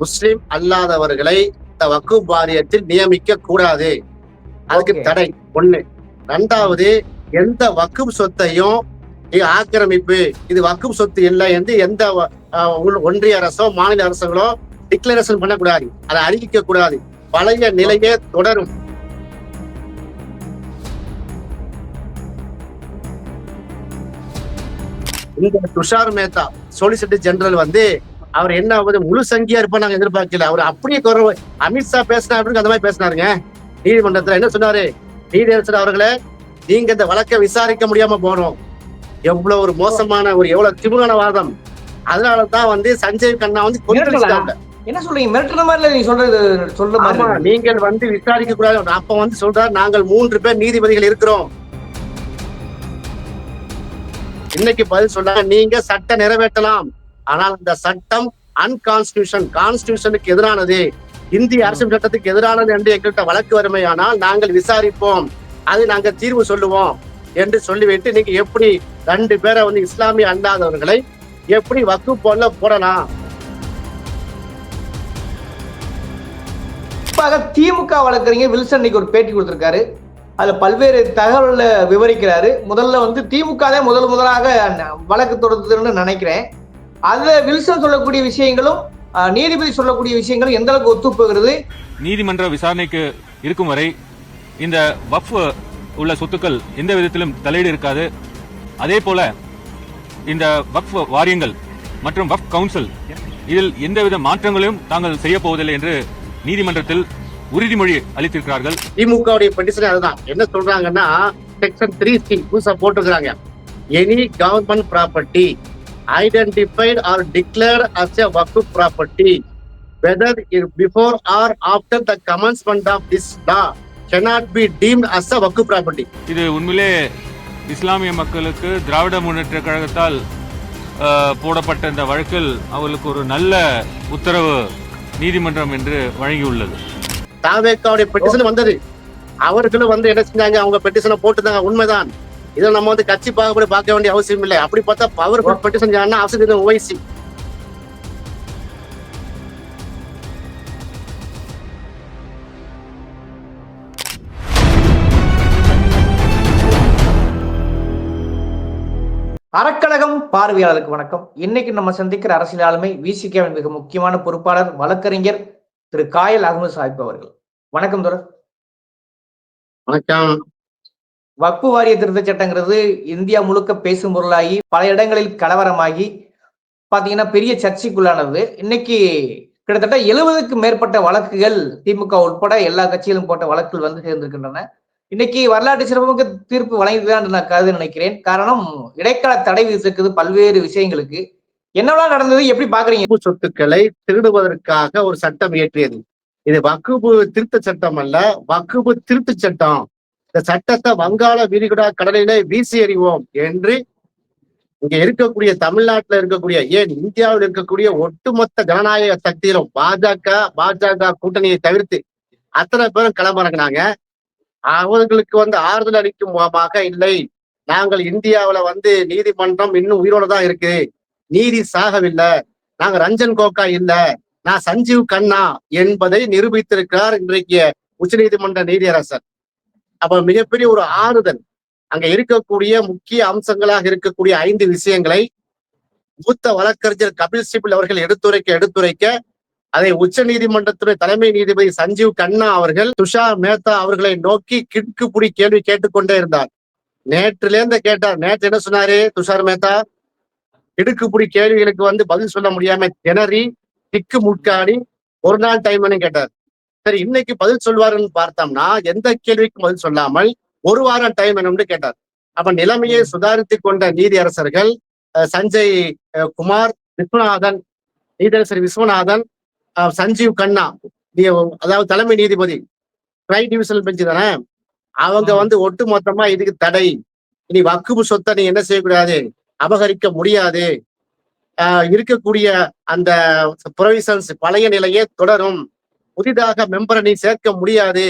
முஸ்லிம் அல்லாதவர்களை இந்த வக்கு வாரியத்தில் நியமிக்க கூடாது. அதுக்கு. தடை ஒண்ணு. ரெண்டாவது எந்த வக்கும் சொத்தையும் ஆக்கிரமிப்பு. இது வக்கும் சொத்து இல்லை என்று எந்த ஒன்றிய அரசோ மாநில அரசுகளோ டிக்ளரேஷன் பண்ணக்கூடாது. அதை அறிவிக்க கூடாது. பழைய நிலையே தொடரும். இந்த துஷார் மேத்தா சொலிசிட்டர் ஜெனரல் வந்து அவர் என்ன ஆகுது? முழு சங்கியா இருப்பா நாங்க எதிர்பார்க்கல. அவர் அப்படியே குறை அமித்ஷா பேசினா அப்படின்னு அந்த மாதிரி பேசினாருங்க. நீதிமன்றத்துல என்ன சொன்னாரு? நீதியரசர் அவர்களே நீங்க இந்த வழக்கை விசாரிக்க முடியாம போனோம் எவ்வளவு ஒரு மோசமான ஒரு எவ்வளவு திமுறான வாதம். அதனாலதான் வந்து சஞ்சய் கண்ணா வந்து கொந்தளிச்சிட்டாங்க என்ன சொல்றீங்க? மிரட்டுற மாதிரி நீங்க சொல்றது சொல்ற மாதிரி. நீங்கள் வந்து விசாரிக்க கூடாது. அப்ப வந்து சொல்றாரு நாங்கள் மூன்று பேர் நீதிபதிகள் இருக்கிறோம். இன்னைக்கு பதில் சொன்னாங்க நீங்க சட்டம் நிறைவேற்றலாம். ஆனால் இந்த சட்டம் அன்கான்ஸ்டியூஷன் கான்ஸ்டியூஷனுக்கு எதிரானது. இந்திய அரசியல் சட்டத்துக்கு எதிரானது என்று எங்கள்கிட்ட வழக்கு வறுமையானால் நாங்கள் விசாரிப்போம். அது நாங்கள் தீர்வு சொல்லுவோம் என்று சொல்லிவிட்டு நீங்க எப்படி ரெண்டு பேரை வந்து இஸ்லாமிய அல்லாதவர்களை எப்படி வக்கு போல போடலாம் திமுக வழக்கறிஞர் வில்சன் இன்னைக்கு ஒரு பேட்டி கொடுத்திருக்காரு. அதுல பல்வேறு தகவல்களை விவரிக்கிறாரு. முதல்ல வந்து திமுக தான் முதல் முதலாக ந- வழக்கு தொடுத்ததுன்னு நினைக்கிறேன். அதுல வில்சன் சொல்லக்கூடிய விஷயங்களும் நீதிபதி சொல்லக்கூடிய விஷயங்களும் எந்த அளவுக்கு ஒத்து போகிறது? நீதிமன்ற விசாரணைக்கு இருக்கும் வரை இந்த வஃப் உள்ள சொத்துக்கள் எந்த விதத்திலும் தலையீடு இருக்காது. அதே போல இந்த வக்ஃப் வாரியங்கள் மற்றும் வக்ஃப் கவுன்சில் இதில் எந்தவித மாற்றங்களையும் தாங்கள் செய்ய போவதில்லை என்று நீதிமன்றத்தில் உறுதிமொழி அளித்திருக்கிறார்கள். திமுகவுடைய பெட்டிஷன் அதுதான். என்ன சொல்றாங்கன்னா செக்ஷன் த்ரீ சி புதுசா போட்டிருக்கிறாங்க. Any government property identified or declared as a waqf property whether before or after the commencement of this law cannot be deemed as a waqf property இது உண்மையிலே இஸ்லாமிய மக்களுக்கு திராவிட முன்னேற்ற கழகத்தால் போடப்பட்ட இந்த வழக்கில் அவர்களுக்கு ஒரு நல்ல உத்தரவு நீதிமன்றம் என்று வழங்கியுள்ளது. தாவேக்காவுடைய பெட்டிஷன் வந்தது. அவர்களும் வந்து என்ன செஞ்சாங்க? அவங்க பெட்டிஷனை போட்டுதாங்க உண்மைதான். இதை நம்ம வந்து கட்சி பாகுபடி பார்க்க வேண்டிய அவசியம் இல்லை. அப்படி பார்த்தா பவர்ஃபுல் பெட்டிஷன் யாருன்னா அவசியம் ஓய்சி அறக்கழகம் பார்வையாளருக்கு வணக்கம். இன்னைக்கு நம்ம சந்திக்கிற அரசியல் ஆளுமை விசிகேவின் மிக முக்கியமான பொறுப்பாளர் வழக்கறிஞர் திரு காயல் அகமது சாஹிப் அவர்கள். வணக்கம் தொடர் வணக்கம். வக்பு வாரிய திருத்தச் சட்டங்கிறது இந்தியா முழுக்க பேசும் பொருளாகி பல இடங்களில் கலவரமாகி பாத்தீங்கன்னா பெரிய சர்ச்சைக்குள்ளானது. இன்னைக்கு கிட்டத்தட்ட எழுபதுக்கு மேற்பட்ட வழக்குகள் திமுக உட்பட எல்லா கட்சிகளும் போட்ட வழக்குகள் வந்து சேர்ந்திருக்கின்றன. இன்னைக்கு வரலாற்று சிறப்புமிக்க தீர்ப்பு வழங்கிதான் நான் கருது நினைக்கிறேன். காரணம் இடைக்கால தடை விதிச்சிருக்குது பல்வேறு விஷயங்களுக்கு. என்னெல்லாம் நடந்தது? எப்படி பாக்குறீங்க? சொத்துக்களை திருடுவதற்காக ஒரு சட்டம் இயற்றியது. இது வக்குபு திருத்த சட்டம் அல்ல வக்குபு திருத்து சட்டம். இந்த சட்டத்தை வங்காள விரிகுடா கடலிலே வீசி எறிவோம் என்று இங்க இருக்கக்கூடிய தமிழ்நாட்டுல இருக்கக்கூடிய ஏன் இந்தியாவில் இருக்கக்கூடிய ஒட்டுமொத்த ஜனநாயக சக்தியிலும் பாஜக பாஜக கூட்டணியை தவிர்த்து அத்தனை பேரும் களமிறங்கினாங்க. அவர்களுக்கு வந்து ஆறுதல் அளிக்கும் முகமாக இல்லை. நாங்கள் இந்தியாவுல வந்து நீதிமன்றம் இன்னும் உயிரோட தான் இருக்கு. நீதி சாகவில்லை. நாங்க ரஞ்சன் கோகா இல்ல. நான் சஞ்சீவ் கண்ணா என்பதை நிரூபித்திருக்கிறார் இன்றைக்கு உச்சநீதிமன்ற நீதியரசர். அப்ப மிகப்பெரிய ஒரு ஆறுதல். அங்க இருக்கக்கூடிய முக்கிய அம்சங்களாக இருக்கக்கூடிய ஐந்து விஷயங்களை மூத்த வழக்கறிஞர் கபில் சிபில் அவர்கள் எடுத்துரைக்க எடுத்துரைக்க அதை உச்ச நீதிமன்றத்துடைய தலைமை நீதிபதி சஞ்சீவ் கண்ணா அவர்கள் துஷார் மேத்தா அவர்களை நோக்கி கிட்குப்புடி கேள்வி கேட்டுக்கொண்டே இருந்தார். நேற்றுலேருந்து கேட்டார். நேற்று என்ன சொன்னாரு துஷார் மேத்தா? இடுக்குப்புடி கேள்விகளுக்கு வந்து பதில் சொல்ல முடியாம திணறி திக்கு முட்காடி ஒரு நாள் டைம்னு கேட்டார். சரி இன்னைக்கு பதில் சொல்வாருன்னு பார்த்தோம்னா எந்த கேள்விக்கும் பதில் சொல்லாமல் ஒரு வாரம் டைம் வேணும்னு கேட்டார். அப்ப நிலைமையை சுதாரித்துக் கொண்ட நீதியரசர்கள் சஞ்சய் குமார் விஸ்வநாதன் நீதியரசர் விஸ்வநாதன் சஞ்சீவ் கண்ணா நீ- அதாவது தலைமை நீதிபதி ட்ரை டிவிஷனல் பெஞ்சு தானே? அவங்க வந்து ஒட்டு மொத்தமா இதுக்கு தடை. இனி வக்குபு சொத்தை நீ என்ன செய்யக்கூடாது? அபகரிக்க முடியாது. இருக்கக்கூடிய அந்த ப்ரொவிஷன்ஸ் பழைய நிலையே தொடரும். புதிதாக மெம்பரை சேர்க்க முடியாது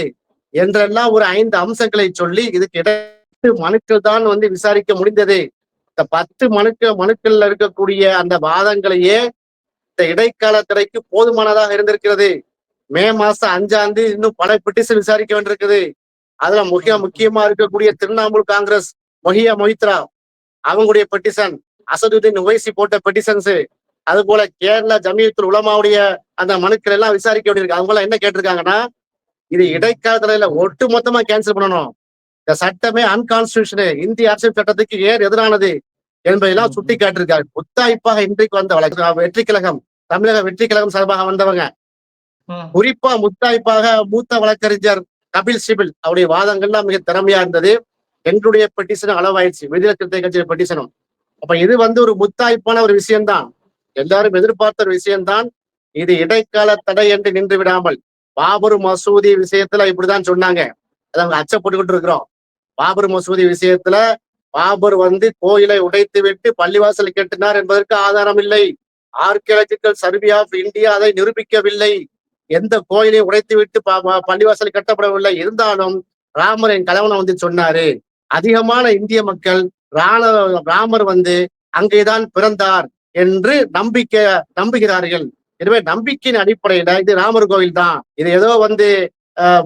என்றெல்லாம் ஒரு ஐந்து அம்சங்களை சொல்லி இதுக்கு இடைத்து மனுக்கள் தான் வந்து விசாரிக்க முடிந்தது. இந்த பத்து மனுக்கள் மனுக்கள்ல இருக்கக்கூடிய அந்த வாதங்களையே இந்த இடைக்கால திரைக்கு போதுமானதாக இருந்திருக்கிறது. மே மாசம் அஞ்சாம் தேதி இன்னும் பல பெட்டிஷன் விசாரிக்க வேண்டியிருக்குது. அதுல முக்கிய முக்கியமா இருக்கக்கூடிய திரிணாமுல் காங்கிரஸ் மொஹியா மொஹித்ரா அவங்களுடைய பெட்டிஷன் அசதுதீன் உவைசி போட்ட பெட்டிஷன்ஸ் அது போல கேரளா ஜமியத்துல் உலமாவுடைய அந்த மனுக்கள் எல்லாம் விசாரிக்க வேண்டியிருக்கு. அவங்க எல்லாம் என்ன கேட்டிருக்காங்கன்னா இது இடைக்காலத்துல இல்ல ஒட்டு மொத்தமா கேன்சல் பண்ணணும். இந்த சட்டமே அன்கான்ஸ்டியூஷனு இந்திய அரசியல் சட்டத்துக்கு ஏர் எதிரானது என்பதெல்லாம் சுட்டி காட்டிருக்காரு முத்தாய்ப்பாக இன்றைக்கு வந்த வழக்கு வெற்றி கழகம் தமிழக வெற்றி கழகம் சார்பாக வந்தவங்க. குறிப்பா முத்தாய்ப்பாக மூத்த வழக்கறிஞர் கபில் சிபில் அவருடைய வாதங்கள்லாம் மிக திறமையா இருந்தது. எங்களுடைய பெட்டிஷனும் அளவாயிடுச்சு. விடுதலை கட்சி பெட்டிஷனும் அப்ப இது வந்து ஒரு முத்தாய்ப்பான ஒரு விஷயம்தான். எல்லாரும் எதிர்பார்த்த ஒரு விஷயம்தான். இது இடைக்கால தடை என்று நின்று விடாமல். பாபர் மசூதி விஷயத்துல இப்படிதான் சொன்னாங்க. அதை அவங்க அச்சப்பட்டுக்கிட்டு இருக்கிறோம். பாபர் மசூதி விஷயத்துல பாபர் வந்து கோயிலை உடைத்து விட்டு பள்ளிவாசல் கெட்டினார் என்பதற்கு ஆதாரம் இல்லை. ஆர்கியாலஜிக்கல் சர்வே ஆஃப் இந்தியா அதை நிரூபிக்கவில்லை. எந்த கோயிலையும் உடைத்து விட்டு பள்ளிவாசல் கட்டப்படவில்லை. இருந்தாலும் ராமர் என் கலவனை வந்து சொன்னாரு. அதிகமான இந்திய மக்கள் ராண ராமர் வந்து அங்கேதான் பிறந்தார். என்று நம்பிக்கை நம்புகிறார்கள். எனவே நம்பிக்கையின் அடிப்படையில இது ராமர் கோவில் தான். இது ஏதோ வந்து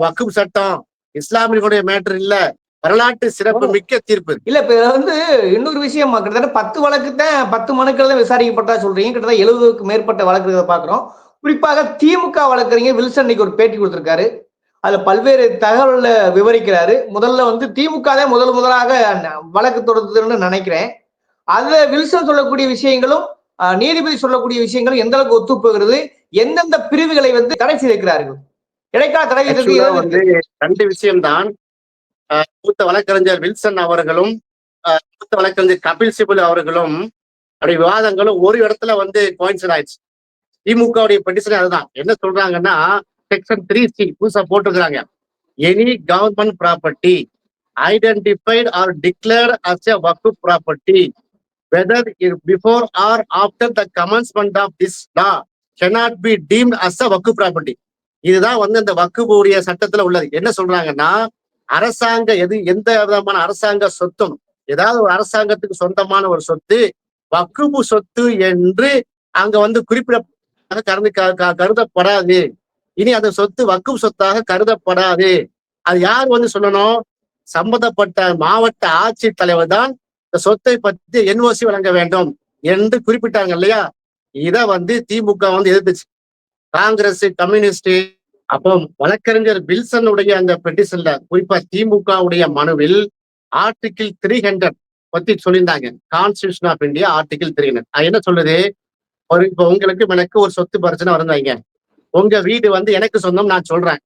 வக்ஃப் சட்டம் இஸ்லாமியர்களுடைய மேட்டர் இல்ல. வரலாற்று சிறப்பு மிக்க தீர்ப்பு. இல்ல இப்ப வந்து இன்னொரு விஷயம் கிட்டத்தட்ட பத்து வழக்கு தான் பத்து மனுக்கள் தான் விசாரிக்கப்பட்டா சொல்றீங்க. கிட்டத்தட்ட எழுபதுக்கு மேற்பட்ட வழக்குகளை பாக்குறோம். குறிப்பாக திமுக வழக்கறிஞர் வில்சன் இன்னைக்கு ஒரு பேட்டி கொடுத்திருக்காரு. அதுல பல்வேறு தகவல்ல விவரிக்கிறாரு. முதல்ல வந்து திமுக தான் முதல் முதலாக வழக்கு தொடுத்ததுன்னு நினைக்கிறேன். அதுல வில்சன் சொல்லக்கூடிய விஷயங்களும் நீதிபதி சொல்லக்கூடிய விஷயங்களும் எந்த அளவுக்கு ஒத்து போகிறது எந்தெந்த பிரிவுகளை வந்து தடை செய்திருக்கிறார்கள்? இடைக்கால தடை? வந்து ரெண்டு விஷயம்தான். மூத்த வழக்கறிஞர் வில்சன் அவர்களும் மூத்த வழக்கறிஞர் கபில் சிபல் அவர்களும் அப்படி விவாதங்களும் ஒரு இடத்துல வந்து கோயின்சன் ஆயிடுச்சு. திமுகவுடைய பெட்டிஷன் அதுதான். என்ன சொல்றாங்கன்னா செக்ஷன் த்ரீ சி புதுசா போட்டிருக்கிறாங்க. Any government property identified or declared as a waqf property whether before or after the commencement of this law cannot be deemed as a waqf property இதுதான் வந்து இந்த வக்குபூரிய சட்டத்துல உள்ளது. என்ன சொல்றாங்கன்னா அரசாங்க எது எந்த விதமான அரசாங்க சொத்தும் ஏதாவது ஒரு அரசாங்கத்துக்கு சொந்தமான ஒரு சொத்து வக்குபு சொத்து என்று அங்க வந்து குறிப்பிட கருது க- கருதப்படாது. இனி அந்த சொத்து வக்குப் சொத்தாக கருதப்படாது. அது யார் வந்து சொல்லணும்? சம்பந்தப்பட்ட மாவட்ட ஆட்சித் தலைவர் தான் இந்த சொத்தை பத்தி என்ஓசி வழங்க வேண்டும் என்று குறிப்பிட்டாங்க இல்லையா? இத வந்து திமுக வந்து எதிர்த்துச்சு. காங்கிரஸ் கம்யூனிஸ்ட் அப்போ வழக்கறிஞர் வில்சனுடைய அந்த பெட்டிஷன்ல குறிப்பா திமுக உடைய மனுவில் ஆர்டிகிள் த்ரீ ஹண்ட்ரட் பத்தி சொல்லியிருந்தாங்க. Constitution of India article three hundred என்ன சொல்லுது ஒரு இப்போ உங்களுக்கு எனக்கு ஒரு சொத்து பிரச்சனை வருந்தாங்க உங்க வீடு வந்து எனக்கு சொந்தம் நான் சொல்றேன்.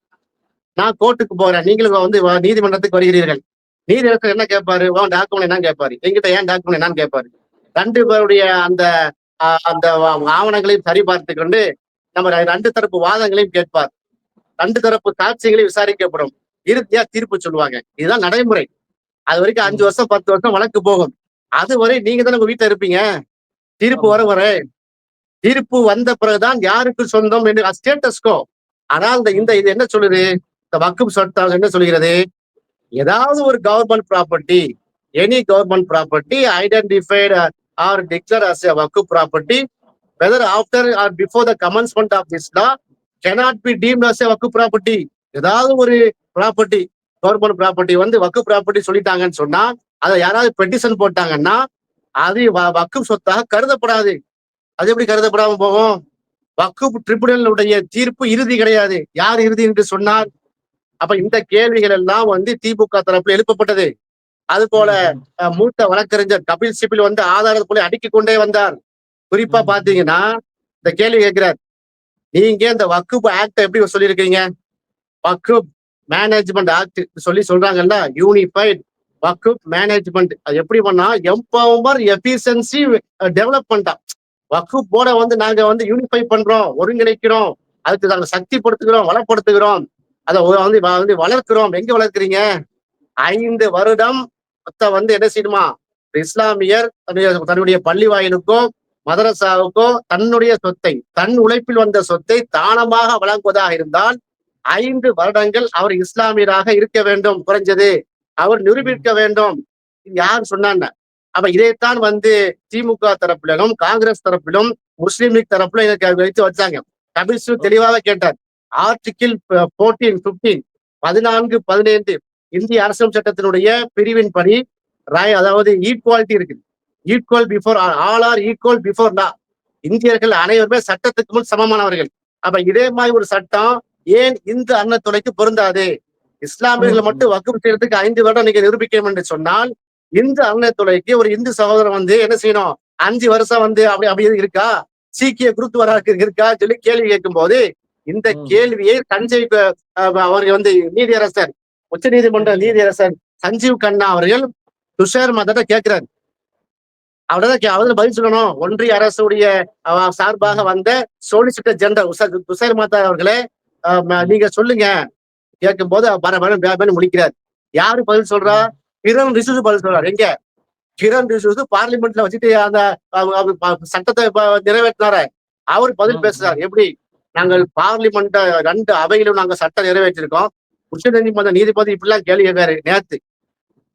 நான் கோர்ட்டுக்கு போறேன். நீங்களும் வந்து நீதிமன்றத்துக்கு வருகிறீர்கள். நீதிமன்றத்தில் என்ன கேட்பாரு? உன் டாக்குமெண்ட் என்ன கேட்பாரு. எங்கிட்ட ஏன் டாக்குமெண்ட் என்னன்னு கேட்பாரு? ரெண்டு பேருடைய அந்த அந்த ஆவணங்களையும் சரி பார்த்து கொண்டு நம்ம ரெண்டு தரப்பு வாதங்களையும் கேட்பார். ரெண்டு தரப்பு சாட்சிகளையும் விசாரிக்கப்படும். இறுதியா தீர்ப்பு சொல்லுவாங்க. இதுதான் நடைமுறை. அது வரைக்கும் அஞ்சு வருஷம் பத்து வருஷம் வழக்கு போகும். அதுவரை நீங்க தானே உங்க வீட்டுல இருப்பீங்க? தீர்ப்பு வர வர. தீர்ப்பு வந்த பிறகுதான் யாருக்கு சொந்தம் என்று ஸ்டேட்டஸ்கோ ஆனால் இந்த இந்த இது என்ன சொல்லுது? இந்த வக்கும் சட்டம் என்ன சொல்கிறது ஏதாவது ஒரு government property any government property identified or declare as a waqf property whether after or before the commencement of this law cannot be deem as a waqf property ஏதாவது ஒரு ப்ராப்பர்ட்டி கவர்மெண்ட் ப்ராப்பர்ட்டி வந்து வக்கு property சொல்லிட்டாங்கன்னு சொன்னா அதை யாராவது petition போட்டாங்கன்னா அது வ- வக்கு சொத்தாக கருதப்படாது. அது எப்படி கருதப்படாம போகும்? வக்கு ட்ரிபுனலுடைய தீர்ப்பு இறுதி கிடையாது. யார் இறுதி என்று சொன்னார் அப்ப இந்த கேள்விகள் எல்லாம் வந்து திமுக தரப்புல எழுப்பப்பட்டது. அது போல மூத்த வழக்கறிஞர் கபில் சிபில் வந்து ஆதாரத்தை அடுக்கிக் கொண்டே வந்தார். குறிப்பா. பாத்தீங்கன்னா இந்த கேள்வி கேட்கிறார். நீங்க இந்த வக்குப் ஆக்ட் எப்படி சொல்லியிருக்கீங்க? வக்குப் மேனேஜ்மெண்ட் ஆக்ட் சொல்லி சொல்றாங்கல்ல யூனிஃபைட் வக்குப் மேனேஜ்மெண்ட். அது எப்படி பண்ணா எம்பவர் எஃபிஷியன்சி டெவலப்மெண்டா வக்குப் போர்டை வந்து நாங்க வந்து யூனிஃபை பண்றோம் ஒருங்கிணைக்கிறோம். அதுக்கு நாங்க சக்திப்படுத்துகிறோம் வளப்படுத்துகிறோம். அதை வந்து வந்து வளர்க்கிறோம். எங்க வளர்க்குறீங்க? ஐந்து வருடம் மொத்த வந்து என்ன செய்யணுமா இஸ்லாமியர் தன்னுடைய தன்னுடைய பள்ளி வாயிலுக்கோ மதரசாவுக்கோ தன்னுடைய சொத்தை தன் உழைப்பில் வந்த சொத்தை தானமாக வழங்குவதாக இருந்தால் ஐந்து வருடங்கள் அவர் இஸ்லாமியராக இருக்க வேண்டும். குறைஞ்சது அவர் நிரூபிக்க வேண்டும். யார் சொன்னாங்க? அப்ப இதைத்தான் வந்து திமுக தரப்பிலும் காங்கிரஸ் தரப்பிலும் முஸ்லீம் லீக் தரப்பிலும் எனக்கு வைத்து வச்சாங்க. கபில் தெளிவாக கேட்டார். ஆர்டிகிள் போர்டீன் பிப்டீன் பதினான்கு பதினைந்து இந்திய அரசியல் சட்டத்தினுடைய பிரிவின் படி ராய் அதாவது ஈக்குவாலிட்டி இருக்கு equal before all are equal before law இந்தியர்கள் அனைவருமே சட்டத்துக்கு முன் சமமானவர்கள். அப்ப இதே மாதிரி ஒரு சட்டம் ஏன் இந்து அன்னத்துறைக்கு பொருந்தாது? இஸ்லாமியர்களை மட்டும் வக்குப் செய்யறதுக்கு ஐந்து வருடம் நீங்க நிரூபிக்கணும் என்று சொன்னால் இந்து அன்னத்துறைக்கு ஒரு இந்து சகோதரன் வந்து என்ன செய்யணும்? அஞ்சு வருஷம் வந்து அப்படி அப்படி இருக்கா? சீக்கிய குருத்துவரா இருக்கா? சொல்லி கேள்வி கேட்கும் போது இந்த. கேள்வியை சஞ்சய் அஹ் அவர்கள் வந்து நீதியரசர் உச்ச நீதிமன்ற நீதியரசர் சஞ்சீவ் கண்ணா அவர்கள் துஷார் மதத்தை கேட்கிறார். அவர்தான் அவர் பதில் சொல்லணும். ஒன்றிய அரசுடைய சார்பாக வந்த சோலிசிட்டர் ஜெனரல் துஷார் மாதா அவர்களே நீங்க சொல்லுங்க. கேட்கும் போது பர பர முடிக்கிறார் யாரு பதில் சொல்றா? கிரண் ரிசூஸ் பதில் சொல்றாரு. எங்க? கிரண் ரிசூஸ் பார்லிமெண்ட்ல வச்சுட்டு அந்த சட்டத்தை நிறைவேற்றினாரு. அவர் பதில். பேசுறாரு. எப்படி? நாங்கள் பார்லிமெண்ட் ரெண்டு அவையிலும் நாங்க சட்டம் நிறைவேற்றிருக்கோம். உச்ச நீதிமன்ற நீதிபதி இப்படிலாம் கேள்வி கேட்காரு நேத்து.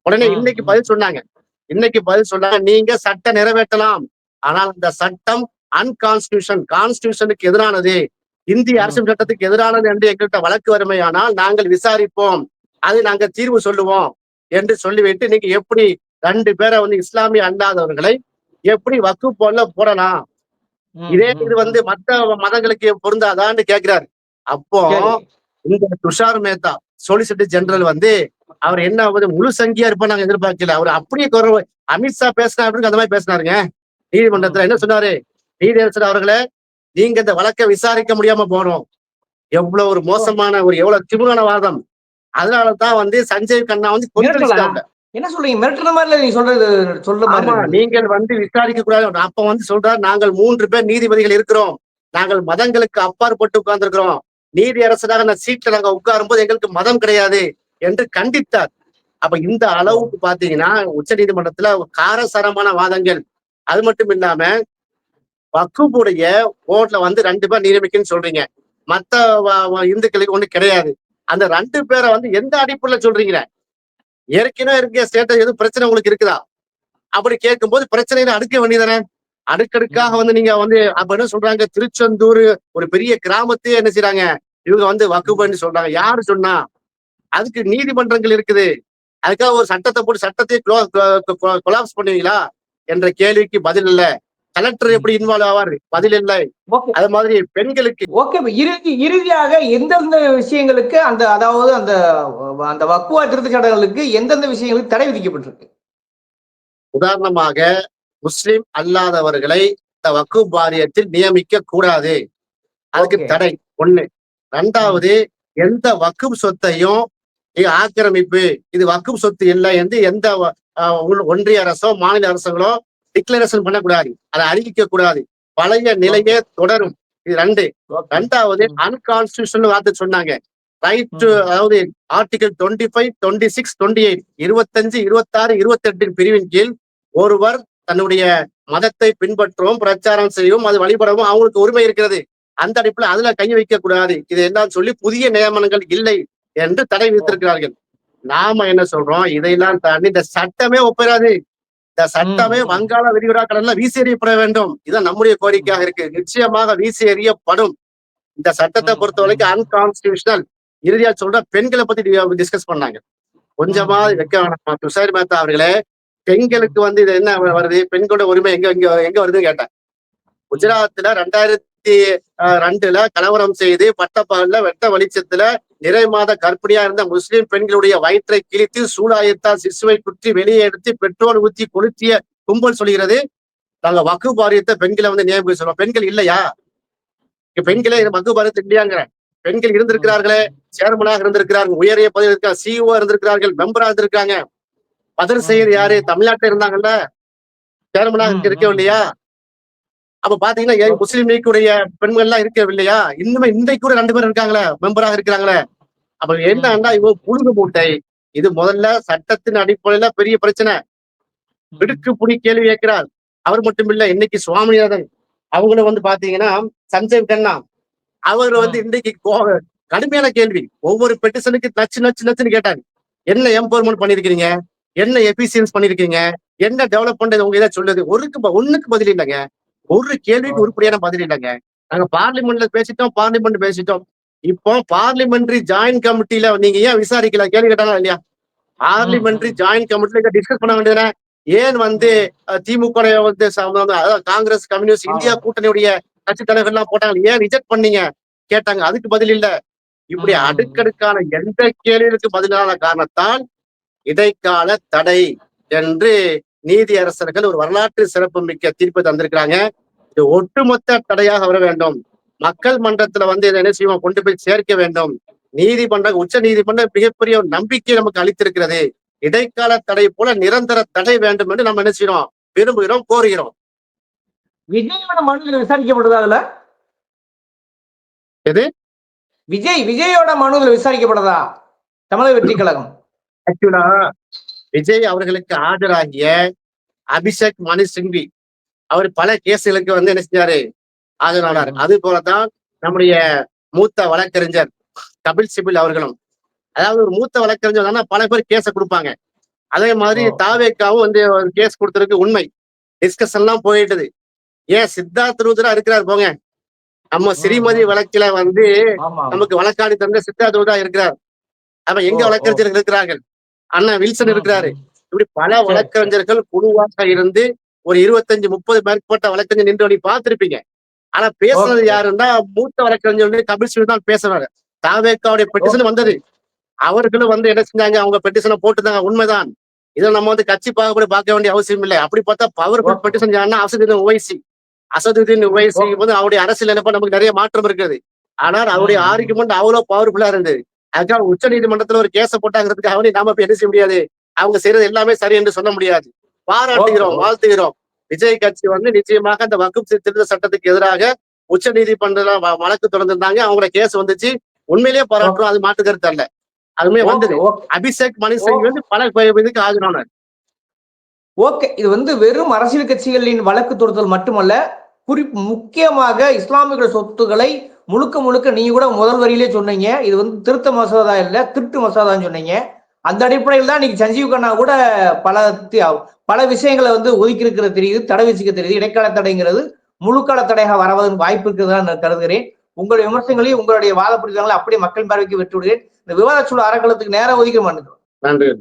உடனே இன்னைக்கு. பதில் சொன்னாங்க. இன்னைக்கு பதில் சொன்னாங்க நீங்க சட்டம் நிறைவேற்றலாம். ஆனால் இந்த சட்டம் அன்கான்ஸ்டியூஷன் கான்ஸ்டியூஷனுக்கு எதிரானது. இந்திய. அரசியல் சட்டத்துக்கு எதிரானது என்று எங்கள்கிட்ட வழக்கு வறுமையானால் நாங்கள் விசாரிப்போம். அது நாங்க தீர்வு சொல்லுவோம் என்று சொல்லிவிட்டு நீங்க எப்படி ரெண்டு பேரை வந்து இஸ்லாமிய அல்லாதவர்களை எப்படி வக்கு போல போடலாம்? இதே இது வந்து மத்த மதங்களுக்கு பொருந்தாதான்னு கேக்குறாரு. அப்போ. இந்த துஷார் மேத்தா சொலிசிட்டர் ஜெனரல் வந்து அவர் என்ன முழு சங்கியா இருப்பா நாங்க எதிர்பார்க்கல. அவர் அப்படியே குறை அமித்ஷா பேசினா அப்படின்னு அந்த மாதிரி பேசினாருங்க. நீதிமன்றத்துல என்ன சொன்னாரு? நீதியரசர் அவர்களே நீங்க இந்த வழக்கை விசாரிக்க முடியாம போனோம் எவ்வளவு ஒரு மோசமான ஒரு எவ்வளவு திமுறான வாதம். அதனாலதான் வந்து சஞ்சய் கண்ணா வந்து கொந்தளிச்சிட்டாங்க. என்ன சொல்றீங்க? மிரட்டுற மாதிரில நீங்க சொல்றது சொல்ற மாதிரி. நீங்கள் வந்து விசாரிக்க கூடாது. அப்ப வந்து சொல்றார் நாங்கள் மூன்று பேர் நீதிபதிகள் இருக்கிறோம். நாங்கள் மதங்களுக்கு அப்பாற்பட்டு உட்கார்ந்திருக்கிறோம். நீதி அரசராக அந்த சீட்ல நாங்க உட்காரும் போது எங்களுக்கு மதம் கிடையாது என்று கண்டித்தார். அப்ப இந்த அளவுக்கு பாத்தீங்கன்னா உச்ச நீதிமன்றத்துல காரசாரமான வாதங்கள். அது மட்டும் இல்லாம வக்குப்புடைய போர்ட்ல வந்து ரெண்டு பேர் நியமிக்கணும்னு சொல்றீங்க. மத்த இந்துக்களுக்கு ஒண்ணு கிடையாது. அந்த ரெண்டு பேரை வந்து எந்த அடிப்படையில சொல்றீங்க? ஏற்கனவே இருக்க ஸ்டேட்டஸ் எதுவும் பிரச்சனை உங்களுக்கு இருக்குதா? அப்படி கேட்கும்போது பிரச்சனையில அடுக்க வேண்டியதானே அடுக்கடுக்காக வந்து நீங்க வந்து அப்ப என்ன சொல்றாங்க? திருச்செந்தூர் ஒரு பெரிய கிராமத்தையே என்ன செய்றாங்க? இவங்க வந்து வக்குபன்னு சொல்றாங்க. யாரு சொன்னா? அதுக்கு நீதிமன்றங்கள் இருக்குது. அதுக்காக ஒரு சட்டத்தை போட்டு சட்டத்தை கொலாப்ஸ் பண்ணுவீங்களா? என்ற கேள்விக்கு பதில் இல்ல. கலெக்டர் எப்படி இன்வால்வ் ஆவார்? பதில் இல்லை. அது மாதிரி பெண்களுக்கு. ஓகே இறுதி இறுதியாக எந்தெந்த விஷயங்களுக்கு அந்த அதாவது அந்த அந்த வக்குவா திருத்த சட்டங்களுக்கு எந்தெந்த விஷயங்களுக்கு தடை விதிக்கப்பட்டிருக்கு? உதாரணமாக முஸ்லிம் அல்லாதவர்களை இந்த வக்குப் வாரியத்தில் நியமிக்க கூடாது. அதுக்கு. தடை. ஒண்ணு. ரெண்டாவது எந்த வக்குப் சொத்தையும் ஆக்கிரமிப்பு. இது வக்குப் சொத்து இல்லை என்று எந்த ஒன்றிய அரசோ மாநில அரசுகளோ டிக்ளரேஷன் பண்ணக்கூடாது. அதை அறிவிக்க கூடாது பழைய நிலையே தொடரும். இது ரெண்டு. ரெண்டாவது. அன்கான்ஸ்டியூஷன் வார்த்தை சொன்னாங்க. ரைட். அதாவது article twenty five twenty six twenty eight இருபத்தஞ்சு இருபத்தாறு இருபத்தெட்டின் பிரிவின் கீழ் ஒருவர் தன்னுடைய மதத்தை பின்பற்றவும் பிரச்சாரம் செய்யவும் அது வழிபடவும் அவங்களுக்கு உரிமை இருக்கிறது. அந்த அடிப்புல அதுல கை வைக்க கூடாது இது எல்லாம் சொல்லி புதிய நியமனங்கள் இல்லை என்று தடை விதித்திருக்கிறார்கள். நாம என்ன சொல்றோம்? இதையெல்லாம் தாண்டி இந்த சட்டமே ஒப்பிடாது. இந்த சட்டமே. வங்காள விரிகுடா கடல்ல வீசி எறியப்பட வேண்டும். இதுதான் நம்முடைய கோரிக்கையாக இருக்கு. நிச்சயமாக வீசி எறியப்படும் இந்த சட்டத்தை பொறுத்த வரைக்கும் அன்கான்ஸ்டியூஷனல் இறுதியா சொல்ற பெண்களை பத்தி டிஸ்கஸ் பண்ணாங்க. கொஞ்சமா. வைக்க வேணாம். துஷாரி மேத்தா அவர்களே பெண்களுக்கு வந்து இது என்ன வருது? பெண்களோட உரிமை எங்க எங்க எங்க வருதுன்னு கேட்டேன். குஜராத்ல ரெண்டாயிரத்தி அஹ், ரெண்டுல கலவரம் செய்து பட்டப்பகல்ல வெட்ட வெளிச்சத்துல நிறை மாத கர்ப்பிணியா இருந்த முஸ்லிம் பெண்களுடைய வயிற்றை கிழித்து சூடாயத்தால் சிசுவை குத்தி வெளியே எடுத்து பெட்ரோல் ஊத்தி கொளுத்திய கும்பல் சொல்கிறது நாங்க வக்கு பாரியத்தை பெண்களை வந்து நியமிக்க சொல்றோம். பெண்கள் இல்லையா? பெண்களே வக்கு பாரியத்தை இல்லையாங்கிற. பெண்கள் இருந்திருக்கிறார்களே சேர்மனாக இருந்திருக்கிறார்கள் உயரிய பதவி இருக்கா சிஇஓ இருந்திருக்கிறார்கள் மெம்பரா இருந்திருக்காங்க பதில் செய்யறது யாரு? தமிழ்நாட்டுல இருந்தாங்கல்ல. சேர்மனாக ம், இல்லையா? அப்ப பாத்தீங்கன்னா ஏன் முஸ்லீம் லீக்குடைய பெண்கள் எல்லாம் இருக்கவில்லையா? இன்னுமே இன்றைக்கு கூட ரெண்டு பேரும் இருக்காங்களே மெம்பராக இருக்கிறாங்களே. அப்ப என்னன்னா இவங்க புழுகு மூட்டை. இது முதல்ல சட்டத்தின் அடிப்படையில பெரிய பிரச்சனை. விடுக்கு புனி கேள்வி கேட்கிறார். அவர் மட்டும் இல்ல இன்னைக்கு சுவாமிநாதன் அவங்களும் வந்து பாத்தீங்கன்னா சஞ்சய் கண்ணா. அவர் வந்து இன்னைக்கு கடுமையான கேள்வி. ஒவ்வொரு பெட்டிஷனுக்கு நச்சு நச்சு நச்சுன்னு கேட்டாங்க என்ன எம்பவர்மெண்ட் பண்ணிருக்கீங்க என்ன எபிசியன்ஸ் பண்ணிருக்கீங்க? என்ன டெவலப் பண்றது உங்க இதை சொல்லுது? ஒருக்கு ஒண்ணுக்கு பதில் இல்லைங்க. ஒரு கேள்விக்கு உருப்படியான பதில் இல்லைங்க. நாங்க பார்லிமெண்ட்ல பேசிட்டோம் பார்லிமெண்ட் பேசிட்டோம். இப்போ பார்லிமெண்டரி ஜாயின்ட் கமிட்டில நீங்க ஏன் விசாரிக்கல? கேள்வி கேட்டாலும் இல்லையா? பார்லிமெண்டரி ஜாயின்ட் கமிட்டில டிஸ்கஸ் பண்ண வேண்டியதுதானே? ஏன் வந்து திமுக வந்து அதாவது காங்கிரஸ் கம்யூனிஸ்ட் இந்தியா கூட்டணியுடைய கட்சி தலைவர் எல்லாம் போட்டாங்க. ஏன் ரிஜெக்ட் பண்ணீங்க? கேட்டாங்க. அதுக்கு பதில் இல்ல. இப்படி. அடுக்கடுக்கான எந்த கேள்விக்கு பதிலான காரணத்தால் இடைக்கால தடை என்று நீதி அரசர்கள் ஒரு வரலாற்று சிறப்பு மிக்க தீர்ப்பு தந்திருக்கிறாங்க. இது ஒட்டுமொத்த தடையாக வர வேண்டும். மக்கள் மன்றத்துல வந்து இதை என்ன செய்வோம்? கொண்டு போய் சேர்க்க வேண்டும். நீதிமன்றம் உச்ச நீதிமன்றம் மிகப்பெரிய ஒரு நம்பிக்கை நமக்கு அளித்திருக்கிறது. இடைக்கால தடை போல நிரந்தர தடை வேண்டும் என்று நம்ம என்ன செய்யறோம்? விரும்புகிறோம் கோருகிறோம். விஜயோட மனுவில் விசாரிக்கப்படுதா அதுல? எது? விஜய் விஜயோட மனுவில் விசாரிக்கப்படுதா தமிழக வெற்றி கழகம். ஆக்சுவலா விஜய் அவர்களுக்கு ஆஜராகிய அபிஷேக் மணி சிங்வி. அவர் பல கேசுகளுக்கு வந்து என்ன செஞ்சாரு? ஆஜரானார் அது போலதான் நம்முடைய மூத்த வழக்கறிஞர் கபில் சிபில் அவர்களும். அதாவது ஒரு மூத்த வழக்கறிஞர் பல பேர் கேஸ கொடுப்பாங்க. அதே மாதிரி. தாவேக்காவும் வந்து கேஸ் கொடுத்ததுக்கு உண்மை. டிஸ்கஷன் எல்லாம் போயிட்டது. ஏன் சித்தார்த் ரூதரா இருக்கிறார் போங்க. நம்ம ஸ்ரீமதி வழக்கில வந்து நமக்கு வழக்காடி தந்த சித்தார்த் ரூதா இருக்கிறார். அப்ப எங்க. வழக்கறிஞர்கள் இருக்கிறார்கள்? அண்ணா வில்சன் இருக்கிறாரு. இப்படி பல வழக்கறிஞர்கள் குழுவாக இருந்து ஒரு இருபத்தஞ்சு முப்பது மேற்பட்ட வழக்கறிஞர் நின்று நீ பார்த்திருப்பீங்க. ஆனா பேசுனது. யாருன்னா மூத்த வழக்கறிஞர் கபில் சிங் தான் பேசுறாரு. தாவேக்காவுடைய பெட்டிஷன் வந்தது. அவர்களும் வந்து என்ன செஞ்சாங்க அவங்க பெட்டிஷனை போட்டுதாங்க உண்மைதான். இதை நம்ம வந்து கட்சி பாகுபடி பார்க்க வேண்டிய அவசியம் இல்லை. அப்படி பார்த்தா பவர்ஃபுல். பெட்டிஷன் யாருன்னா அசதுதீன் உவைசி. அசதுதீன் உவைசி வந்து அவருடைய அரசியல் என்னப்பா நமக்கு நிறைய மாற்றம் இருக்குது. ஆனால் அவருடைய. ஆர்குமெண்ட் அவ்வளவு பவர்ஃபுல்லா இருந்தது. அதுக்காக உச்ச நீதிமன்றத்துல ஒரு கேஸ போட்டாங்கிறதுக்கு அவனே நாம இப்ப என்ன செய்ய முடியாது? அவங்க செய்யறது எல்லாமே சரி என்று சொல்ல முடியாது. பாராட்டுகிறோம். வாழ்த்துகிறோம். விஜய் கட்சி வந்து நிச்சயமாக அந்த வகுப்பு திருத்த சட்டத்துக்கு எதிராக உச்ச நீதிமன்ற வழக்கு தொடர்ந்திருந்தாங்க. அவங்களோட கேஸ் வந்துச்சு. உண்மையிலேயே பாராட்டுறோம். அது கருத்து அல்ல. அதுமே வந்தது. அபிஷேக் மணி சிங் வந்து பல இதுக்கு ஆஜரானார். ஓகே இது வந்து வெறும் அரசியல் கட்சிகளின் வழக்கு தொடுத்தல் மட்டுமல்ல குறி முக்கியமாக இஸ்லாமியர்கள் சொத்துக்களை முழுக்க முழுக்க நீங்க கூட முதல் வரியிலே சொன்னீங்க. இது வந்து திருத்த மசோதா இல்ல திருட்டு மசோதான்னு சொன்னீங்க. அந்த அடிப்படையில் தான் இன்னைக்கு சஞ்சீவ் கண்ணா கூட பல பல விஷயங்களை வந்து ஒதுக்கி இருக்கிறது தெரியுது தடை விசிக்க தெரியுது. இடைக்கால தடைங்கிறது முழுக்கால தடையாக வரவதற்கு வாய்ப்பு இருக்குதுன்னு நான் கருதுகிறேன். உங்களுடைய விமர்சனங்களையும் உங்களுடைய வாத புரிதல்களை அப்படியே மக்கள் பார்வைக்கு விட்டு விடுகிறேன் இந்த விவாத சூழல் அறக்கலத்துக்கு நேரம் ஒதுக்க மாட்டேங்கிறோம் நன்றி.